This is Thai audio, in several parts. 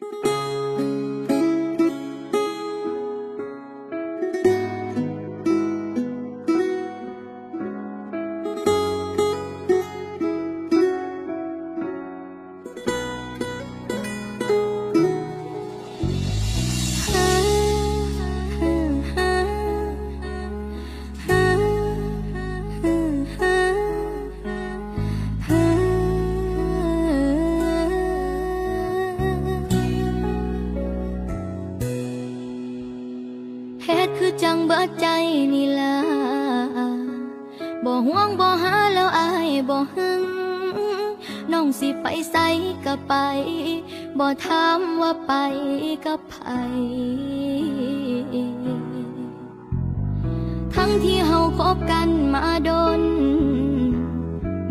เเบิดใจนี่ล่ะบ่ห่วงบ่หาแล้วอายบ่หึงน้องสิไปใสก็ไป บ่ถามว่าไปกับไผทั้งที่เฮาคบกันมาโดน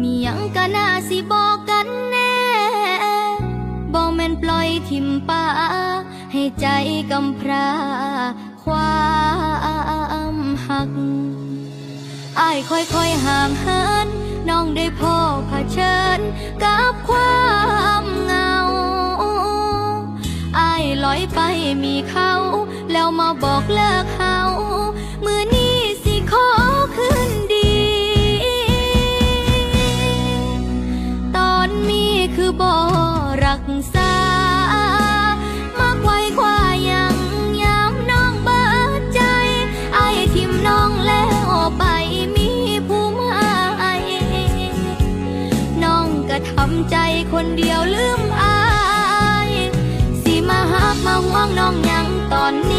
มีหยังก็น่าสิบอกกันแน่บ่แม่นปล่อยทิมป่าให้ใจกำพร้าควา ค่อยๆห่างเหินน้องได้พบเผชิญกับความเหงาอายลอยไปมีเขา แล้วมาบอกเลิก คนเดียวลืมอาย สิมาหักมาห่วงน้องยังตอนนี้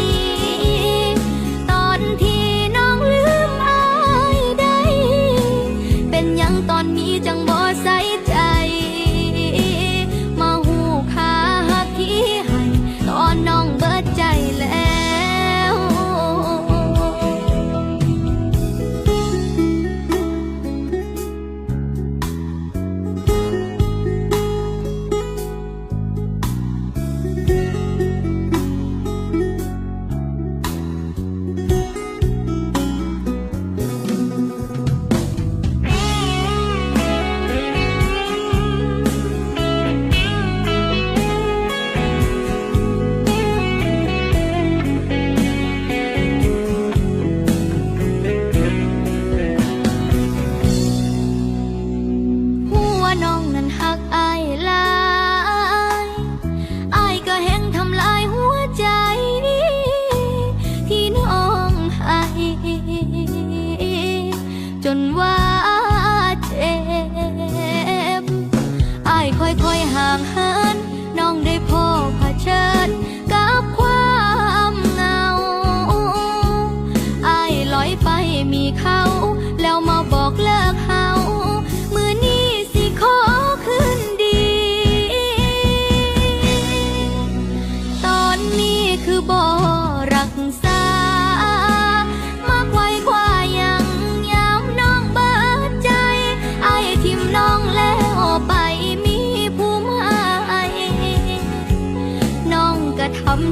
นว่า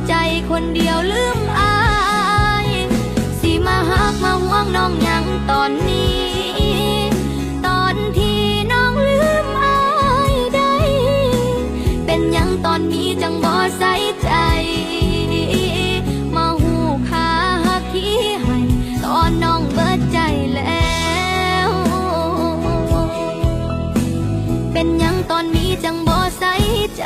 ใจคนเดียวลืมอายสิมาหักมาห่วงน้องยังตอนนี้ ตอนที่น้องลืมอายได้ เป็นยังตอนนี้จังบ่ใส่ใจ มาหูขาหักที่ให้ตอนน้องเบิดใจแล้ว เป็นยังตอนนี้จังบ่ใส่ใจ